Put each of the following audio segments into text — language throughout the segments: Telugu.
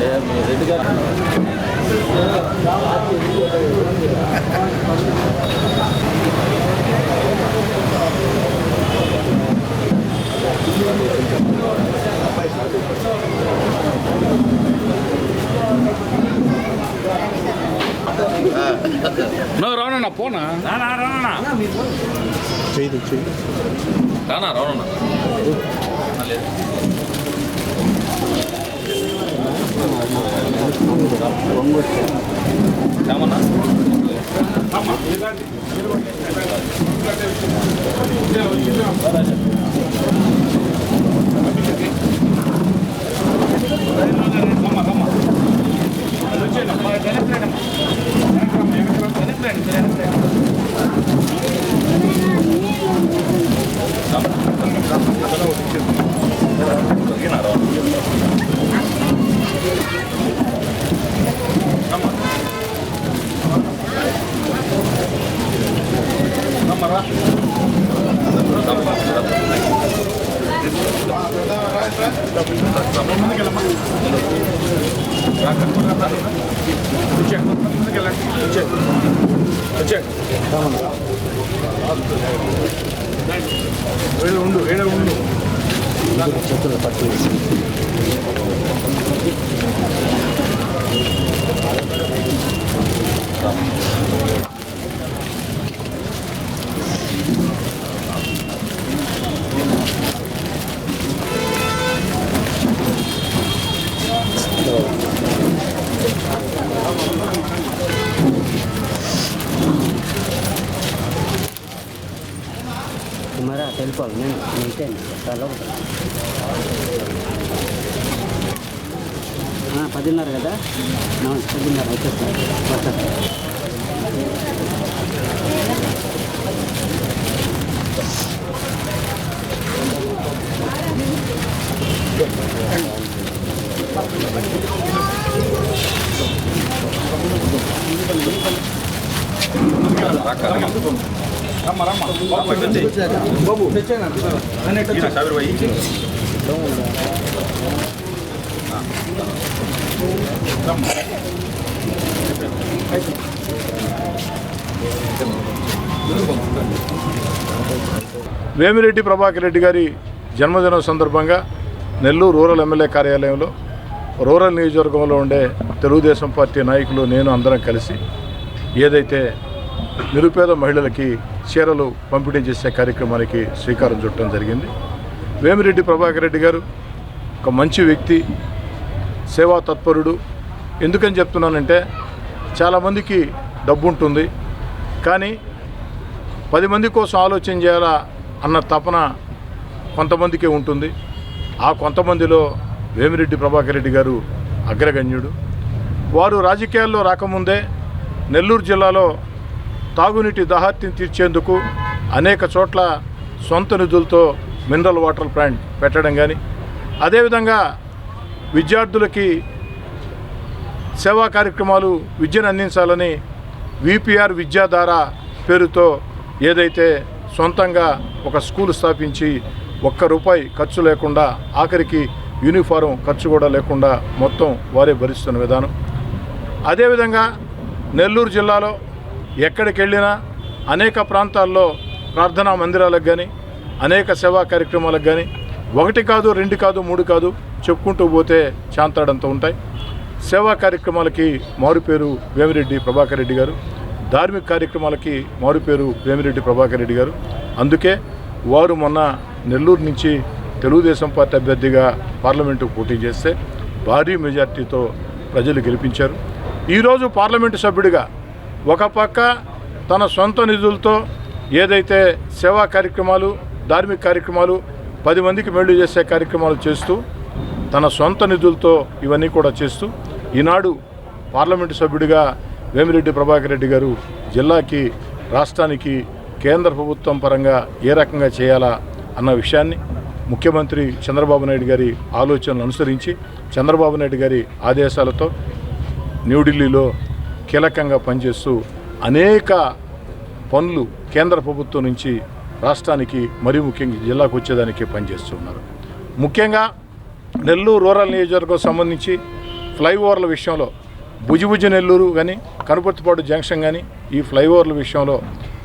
అండి మీ రెడ్డి గారు నువ్వు రానన్నా పోనా రానా రానా చేయదు చేయదు రానా రానా లేదు Gracias. రామన్నా చేతులు పట్టు వేసి మరి వెళ్ళిపోవాలి నేను మీకే చాలా పదిన్నర కదా? అవును, పదిన్నర వచ్చేస్తాను వస్తాను సాబిర్ భాయి వేమిరెడ్డి ప్రభాకర్ రెడ్డి గారి జన్మదినం సందర్భంగా నెల్లూరు రూరల్ ఎమ్మెల్యే కార్యాలయంలో రూరల్ నియోజకవర్గంలో ఉండే తెలుగుదేశం పార్టీ నాయకులు నేను అందరం కలిసి ఏదైతే నిరుపేద మహిళలకి చీరలు పంపిణీ చేసే కార్యక్రమానికి శ్రీకారం చుట్టడం జరిగింది. వేమిరెడ్డి ప్రభాకర్ రెడ్డి గారు ఒక మంచి వ్యక్తి సేవా తత్పరుడు. ఎందుకని చెప్తున్నానంటే చాలామందికి డబ్బు ఉంటుంది కానీ పది మంది కోసం ఆలోచన చేయాలా అన్న తపన కొంతమందికే ఉంటుంది. ఆ కొంతమందిలో వేమిరెడ్డి ప్రభాకర్ రెడ్డి గారు అగ్రగణ్యుడు. వారు రాజకీయాల్లో రాకముందే నెల్లూరు జిల్లాలో తాగునీటి దాహార్తిని తీర్చేందుకు అనేక చోట్ల సొంత నిధులతో మినరల్ వాటర్ ప్లాంట్ పెట్టడం కానీ అదేవిధంగా విద్యార్థులకి సేవా కార్యక్రమాలు విద్యను అందించాలని విపిఆర్ విద్యాధార పేరుతో ఏదైతే సొంతంగా ఒక స్కూల్ స్థాపించి ఒక్క రూపాయి ఖర్చు లేకుండా ఆఖరికి యూనిఫారం ఖర్చు కూడా లేకుండా మొత్తం వారే భరిస్తున్న విధానం. అదేవిధంగా నెల్లూరు జిల్లాలో ఎక్కడికి వెళ్ళినా అనేక ప్రాంతాల్లో ప్రార్థనా మందిరాలకు కానీ అనేక సేవా కార్యక్రమాలకు కానీ ఒకటి కాదు రెండు కాదు మూడు కాదు చెప్పుకుంటూ పోతే చాంతాడంత ఉంటాయి. సేవా కార్యక్రమాలకి మారుపేరు వేమిరెడ్డి ప్రభాకర్ రెడ్డి గారు. ధార్మిక కార్యక్రమాలకి మారుపేరు వేమిరెడ్డి ప్రభాకర్ రెడ్డి గారు. అందుకే వారు మొన్న నెల్లూరు నుంచి తెలుగుదేశం పార్టీ అభ్యర్థిగా పార్లమెంటుకు పోటీ చేస్తే భారీ మెజార్టీతో ప్రజలు గెలిపించారు. ఈరోజు పార్లమెంటు సభ్యుడిగా ఒక పక్క తన సొంత నిధులతో ఏదైతే సేవా కార్యక్రమాలు ధార్మిక కార్యక్రమాలు పది మందికి మేలు చేసే కార్యక్రమాలు చేస్తూ తన సొంత నిధులతో ఇవన్నీ కూడా చేస్తూ ఈనాడు పార్లమెంటు సభ్యుడిగా వేమిరెడ్డి ప్రభాకర్ రెడ్డి గారు జిల్లాకి రాష్ట్రానికి కేంద్ర ప్రభుత్వం పరంగా ఏ రకంగా చేయాలా అన్న విషయాన్ని ముఖ్యమంత్రి చంద్రబాబు నాయుడు గారి ఆలోచనలు అనుసరించి చంద్రబాబు నాయుడు గారి ఆదేశాలతో న్యూఢిల్లీలో కీలకంగా పనిచేస్తూ అనేక పనులు కేంద్ర ప్రభుత్వం నుంచి రాష్ట్రానికి మరీ ముఖ్యంగా జిల్లాకు వచ్చేదానికి పనిచేస్తున్నారు ముఖ్యంగా నెల్లూరు రూరల్ నియోజకవర్గం సంబంధించి ఫ్లైఓవర్ల విషయంలో భుజిభుజ నెల్లూరు కానీ కనుపర్తిపాడు జంక్షన్ కానీ ఈ ఫ్లైఓవర్ల విషయంలో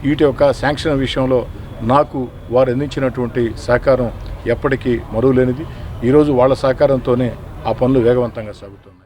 వీటి యొక్క శాంక్షన్ విషయంలో నాకు వారు అందించినటువంటి సహకారం ఎప్పటికీ మరువలేనిది. ఈరోజు వాళ్ళ సహకారంతోనే ఆ పనులు వేగవంతంగా సాగుతున్నాయి.